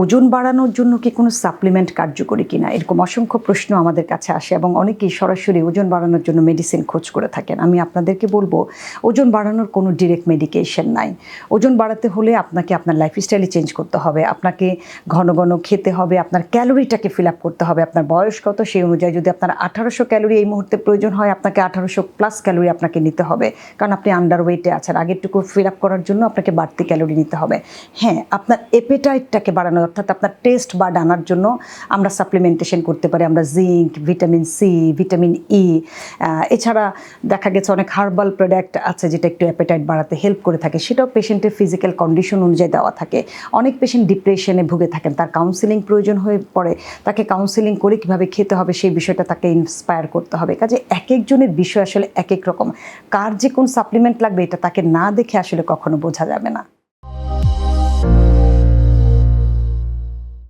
ওজন বাড়ানোর জন্য কি কোনো সাপ্লিমেন্ট কার্যকরী কিনা? এরকম অসংখ্য প্রশ্ন আমাদের কাছে আসে এবং অনেকেই সরাসরি ওজন বাড়ানোর জন্য মেডিসিন খোঁজ করে থাকেন। আমি আপনাদেরকে বলব, ওজন বাড়ানোর কোনো ডিরেক্ট মেডিকেশন নাই। ওজন বাড়াতে হলে আপনাকে আপনার লাইফস্টাইলে চেঞ্জ করতে হবে, আপনাকে ঘন ঘন খেতে হবে, আপনার ক্যালোরিটাকে ফিল আপ করতে হবে, আপনার বয়স কত সেই অনুযায়ী যদি আপনার আঠারোশো ক্যালোরি এই মুহূর্তে প্রয়োজন হয়, আপনাকে আঠারোশো প্লাস ক্যালোরি আপনাকে নিতে হবে। কারণ আপনি আন্ডার ওয়েটে আছেন, আগেরটুকু ফিল আপ করার জন্য আপনাকে বাড়তি ক্যালোরি নিতে হবে। হ্যাঁ আপনার এপেটাইটটাকে বাড়ানো অর্থাৎ আপনার টেস্ট বা আনার জন্য আমরা সাপ্লিমেন্টেশন করতে পারি। আমরা zinc vitamin C vitamin E এছাড়া দেখা গেছে অনেক হার্বাল প্রোডাক্ট আছে যেটা একটু অ্যাপেটাইট বাড়াতে হেল্প করে থাকে। সেটাও পেশেন্টের ফিজিক্যাল কন্ডিশন অনুযায়ী দেওয়া থাকে। অনেক পেশেন্ট ডিপ্রেশনে ভুগে থাকেন। তার কাউন্সিলিং প্রয়োজন হয়ে পড়ে। তাকে কাউন্সিলিং করে কীভাবে খেতে হবে সেই বিষয়টা তাকে ইন্সপায়ার করতে হবে। কাজে এক একজনের বিষয় আসলে এক এক রকম। কার যে কোন সাপ্লিমেন্ট লাগবে এটা তাকে না দেখে আসলে কখনো বোঝা যাবে না।